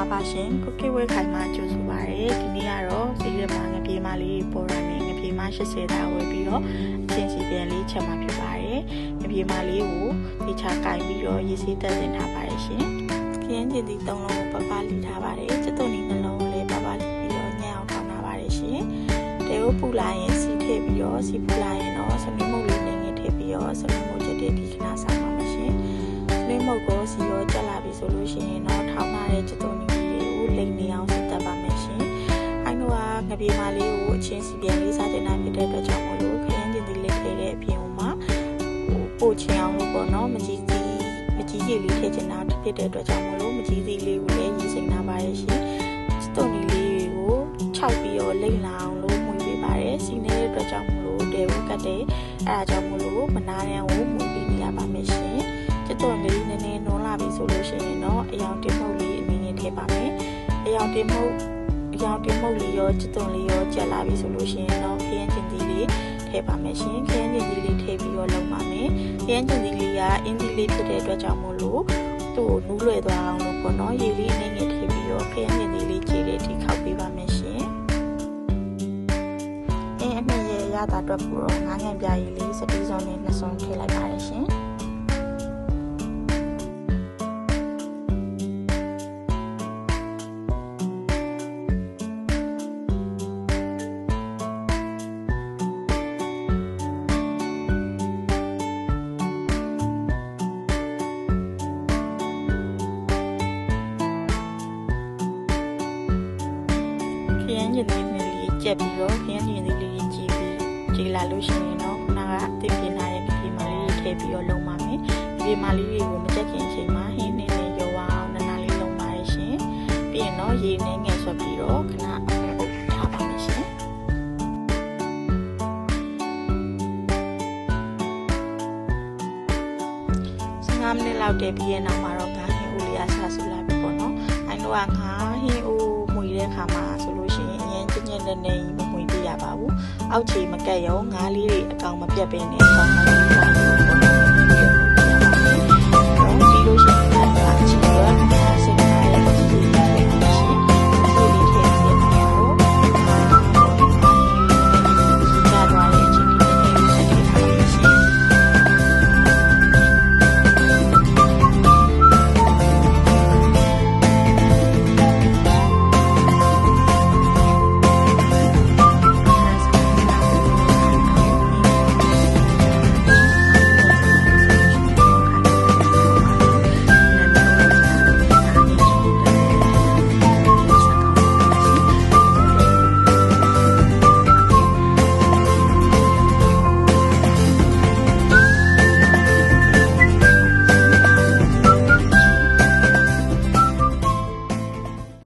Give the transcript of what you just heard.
လာပါရှင်ကိုကိဝဲခိုင်မှကြိုဆိုပါရစေဒီနေ့ကတော့ဈေးထဲမှာငပြေးမလေးပေါ်ရမယ်ငပြေးမ80တာဝယ်ပြီးတော့အချင်းစီပြန်လေးချက်မှာဖြစ်ပါတယ်ငပြေးမလေးကိုဒီချာကင်ပြီးတော့ရေးစေးတက်တင်ထားပါတယ်ရှင်ခရမ်းကျင်ဒီ၃လုံးကိုပပလီထားပါတယ်စက်တုံဒီနှလုံးကိုလည်းပပလီပြီးတော့ညံအောင်ထောင်းထားပါတယ်ရှင်တဲကိုပူလာရင်စီထည့်ပြီးတော့စီပူလာရင်တော့စမင်းမုတ်လေးနေငယ်ထည့်ပြီးတော့စမင်းမုတ်ချက်တဲ့ဒီခဏစားပါမယ်ရှင် စမင်းမုတ်ကိုစီရောတက်လာပြီဆိုလို့ရှိရင်တော့ထောင်းထားတဲ့စက်တုံဒီလေးကိုလိမ်နေအောင်စတက်ပါမယ်ရှင်အိုင်တို့ကငပြေးမလေးကိုအချင်းစီပြန်လေးစားတင်တာဖြစ်တဲ့အတွက်ကြောင့်မလို့ခရမ်းကျင်ဒီလေးထည့်တဲ့အပြင်မှာပို့ချင်အောင်လို့ပေါ့နော်မကြီးစီမကြီးကြီးလေးထည့်ချင်တာဖြစ်တဲ့အတွက်ကြောင့်မလို့မကြီးစီလေးကိုလည်းရည်စိမ်ထားပါရဲ့ရှင်စတုံဒီလေးကိုခြောက်ပြီးတော့လိမ့်လာအောင်လို့မှုပေးပါတယ်စီနေတဲ့အတွက်ကြောင့်မလို့တဲဝကတ်တဲ့အဲဒါကြောင့်မလို့မနာရန်ကိုမှုပေး အယောင်တင်မှုတ်အယောင်တင်မှုတ်လေးရောစတုံလေးရောကြက်လာပြီဆိုလို့ရှိရင်တော့ခရမ်းကျင်သီးလေးထည့်ပါမယ်ရှင်ခရမ်းကျင်သီးလေးထည့်ပြီးတော့လုပ်ပါမယ်ခရမ်းကျင်သီးလေးကအင်းသီးလေးဖြစ်တဲ့အတွက်ကြောင့်မို့လို့သူ့ကိုနူးလွယ်သွားအောင်လို့ပေါ့နော်ရေလေးအနေနဲ့ထည့်ပြီးတော့ခရမ်းကျင်သီးလေးခြေလေးထိခောက်ပေးပါမယ်ရှင်အင်းအမြင့်ရဲ့ရတာအတွက်ပို့တော့ငါးငံပြားရည်လေးစတီးစုံနဲ့နှစ်စုံထည့်လိုက်ပါတယ်ရှင် ခရမ်းကျင်သီးလေးကြက်ပြီးတော့ခရမ်းကျင်သီးလေးကြည်ပြီးကြည်လာလို့ရှိရင်တော့ခုနကအသင်ပြင်းထားတဲ့ဒီမာလေးတွေထည့်ပြီးတော့လုံးပါမယ်ဒီမာလေးတွေကိုမကြက်ခင်အချိန်မှာဟင်းနေနေရောအောင်နနာလေးလုံးပါရရှင်ပြီးရင်တော့ရေနဲ့ငယ်ဆွတ်ပြီးတော့ခဏအုပ်ထားပါမယ်ရှင်15မိနစ်လောက်တည်ပြီးရဲ့နောက်မှာတော့ငါးဟင်းဦးလေးအဆဆူလာပြီပေါ့နော်အဲတော့ငါးဟင်းဦးမှုရတဲ့ခါမှာဆိုလို့ ရှိရင်အရင်ကျဉ်းကျဉ်းနဲ့နဲ့မမှုပြရပါဘူးအောက်ခြေမကက်ရောငါးလေးတွေအကောင်မပြတ်ပင်နဲ့အကောင်မလေး